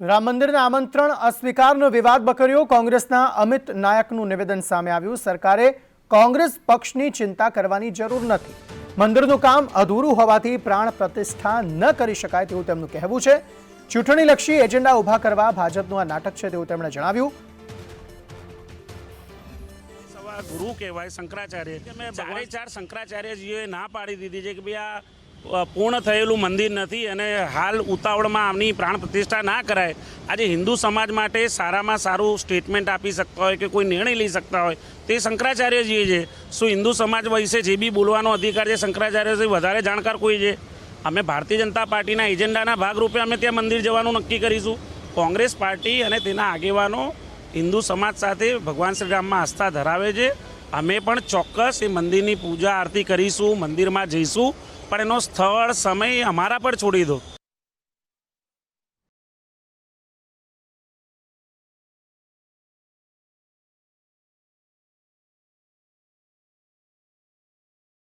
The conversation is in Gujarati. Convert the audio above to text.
રામ મંદિરના આમંત્રણ અસ્વીકારનો વિવાદ બકર્યો. કોંગ્રેસના અમિત નાયકનું નિવેદન સામે આવ્યું. સરકારે કોંગ્રેસ પક્ષની ચિંતા કરવાની જરૂર નથી. મંદિરનું કામ અધૂરું હોવાથી પ્રાણ પ્રતિષ્ઠા ન કરી શકાય તેવું તેમનું કહેવું છે. ચૂંટણીલક્ષી એજન્ડા ઊભા કરવા ભાજપનું આ નાટક છે તેવું તેમણે જણાવ્યું. ગુરુ કહેવાય શંકરાચાર્ય. કે ચારે ચાર શંકરાચાર્યજીએ ના પાડી દીધી છે કે ભાઈ આ પૂર્ણ થયેલું મંદિર નથી અને હાલ ઉતાવળમાં આમની પ્રાણ પ્રતિષ્ઠા ના કરાય. આજે હિન્દુ સમાજ માટે સારામાં સારું સ્ટેટમેન્ટ આપી શકતા હોય કે કોઈ નિર્ણય લઈ શકતા હોય તે શંકરાચાર્યજીએ છે. શું હિન્દુ સમાજ વિશે જે બી બોલવાનો અધિકાર છે શંકરાચાર્યજી વધારે જાણકાર કોઈ છે? અમે ભારતીય જનતા પાર્ટીના એજન્ડાના ભાગરૂપે અમે ત્યાં મંદિર જવાનું નક્કી કરીશું. કોંગ્રેસ પાર્ટી અને તેના આગેવાનો હિન્દુ સમાજ સાથે ભગવાન શ્રી રામમાં આસ્થા ધરાવે છે. અમે પણ ચોક્કસ એ મંદિરની પૂજા આરતી કરીશું, મંદિરમાં જઈશું, પણ એનો સ્થળ, સમય અમારા પર છોડી દો.